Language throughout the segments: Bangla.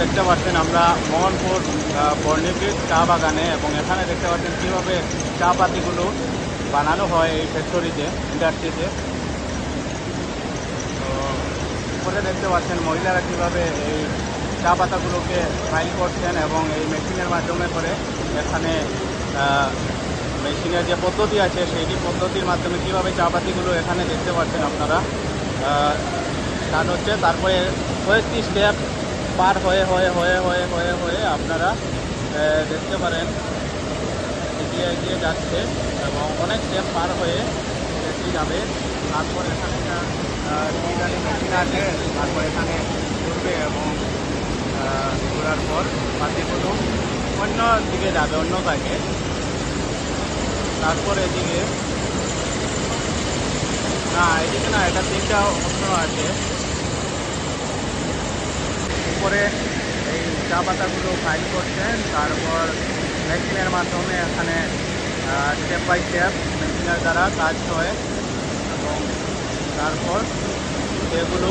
দেখতে পাচ্ছেন আমরা মোহনপুর বর্ণিবীর চা বাগানে এবং এখানে দেখতে পাচ্ছেন কীভাবে চা পাতিগুলো বানানো হয় এই ফ্যাক্টরিতে ইন্ডাস্ট্রিতে উপরে দেখতে পাচ্ছেন মহিলারা কীভাবে এই চা পাতাগুলোকে ফাইল করছেন এবং এই মেশিনের মাধ্যমে করে এখানে মেশিনের যে পদ্ধতি আছে, সেইটি পদ্ধতির মাধ্যমে কীভাবে চা পাতিগুলো এখানে দেখতে পাচ্ছেন আপনারা। স্টার্ট হচ্ছে। তারপরে কয়েকটি স্টেপ পার হয়ে হয়ে হয়ে হয়ে হয়ে হয়ে আপনারা দেখতে পারেন, এগিয়ে এগিয়ে যাচ্ছে এবং অনেক স্টেপ পার হয়ে এটি যাবে। তারপর এখানে একটা মেশিন আছে। তারপর এখানে ঘুরবে এবং ঘোরার পর পাতিগুলো অন্য দিকে যাবে, অন্য জায়গায় তারপর এদিকে না, এদিকে না, এটা তিনটা অপশন আছে। উপরে এই চা পাতাগুলো ফাইল করছেন, তারপর মেশিনের মাধ্যমে এখানে স্টেপ বাই স্টেপ মেশিনের দ্বারা কাজ হয়। এবং তারপর এগুলো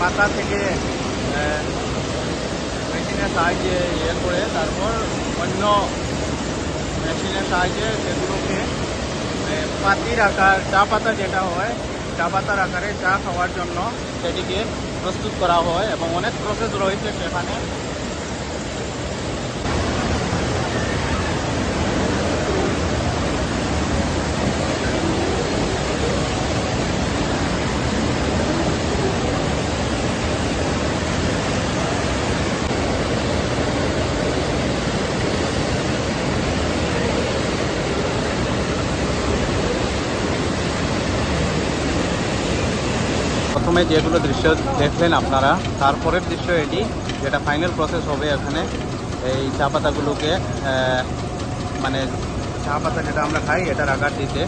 পাতা থেকে মেশিনের সাহায্যে ইয়ে করে, তারপর অন্য মেশিনের সাহায্যে সেগুলোকে এ, পাতির আকার চা পাতা যেটা হয় চা পাতার আকারে চা খাওয়ার জন্য সেটিকে প্রস্তুত করা হয় এবং অনেক প্রসেস রয়েছে সেখানে। প্রথমে যেগুলো দৃশ্য দেখলেন আপনারা, তারপরের দৃশ্য এটি, যেটা ফাইনাল প্রসেস হবে এখানে, এই চা পাতাগুলোকে মানে চা পাতা যেটা আমরা খাই, এটার আকার দিতে।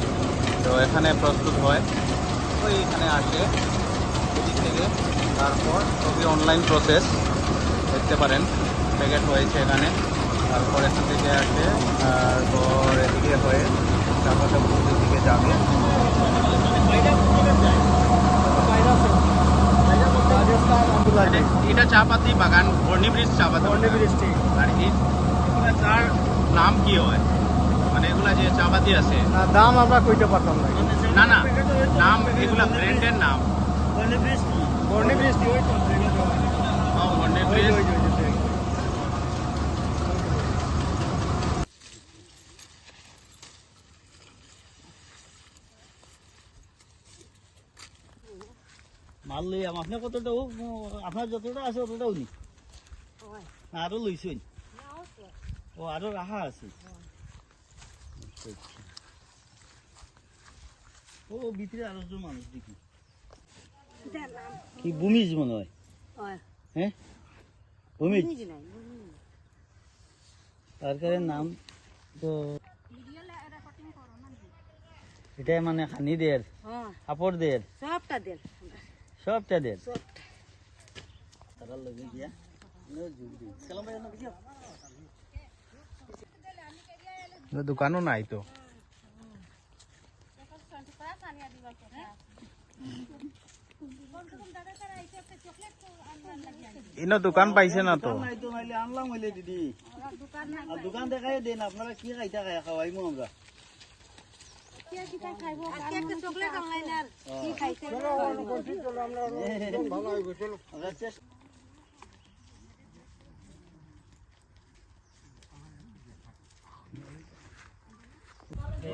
তো এখানে প্রস্তুত হয়। তো এখানে আসে, এদিক থেকে, তারপর খুবই অনলাইন প্রসেস দেখতে পারেন প্যাকেট হয়েছে এখানে। তারপর এখান থেকে আসে, তারপর এদিকে হয়ে, চা পাতাগুলো দিকে যাবে। এটা চা পাতি বাগান বর্ণি ব্রিজ চা পাতা আর এই- এগুলা নাম কি হয়? মানে এগুলা যে চা পাতি আছে দাম আমরা কইতে পারতাম না। না না নাম এগুলা ব্র্যান্ডের নাম। বর্ণিব্রিজ বৃষ্টি ওই তো ও, আম আপনার কতটা আপনার যতটা আছে অতটাও নি আরও লইছেন ও আরও রাখা আছে। ও ভিতরে আরও জন মানুষ দেখি। কি ভূমিজ মনে হয়? হ্যাঁ। ভূমিজ তার নাম তো এটা মানে খানি দের কাপড় দের সবটা দের সবটা বুঝিও দোকানও নাই তো। ইনো দোকান পাইছে না তো। আনলাম হইলে দিদি। দোকান দেখাই দেন আপনারা কি খাইতা খাই খাওয়াইমু আমরা আজকে একটা চকলেট অনলাইন আর কি খাইতে আমরা চেষ্টা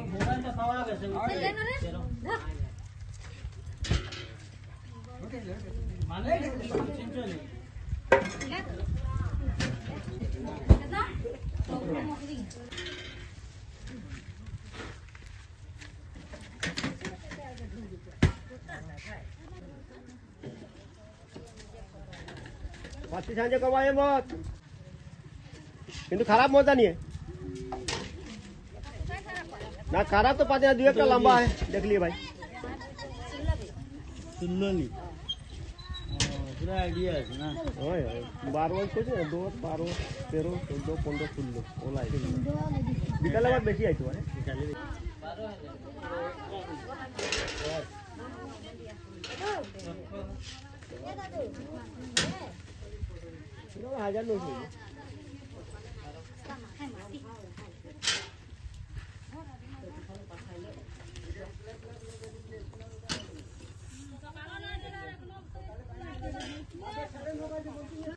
মোবাইলটা পাওয়া গেছে মানে চিন্তা নেই পাঁচটি সাহায্য করবা এ মত কিন্তু খারাপ মজা নিয়ে। না খারাপ তো পাঁচ দু একটা লম্বা হয়। দেখলি ভাই। শুনলি বারো বছর বারো তেরো চোদ্দ পনেরো ষোলো বিকালে আবার বেশি আইতো মানে হাজার লোক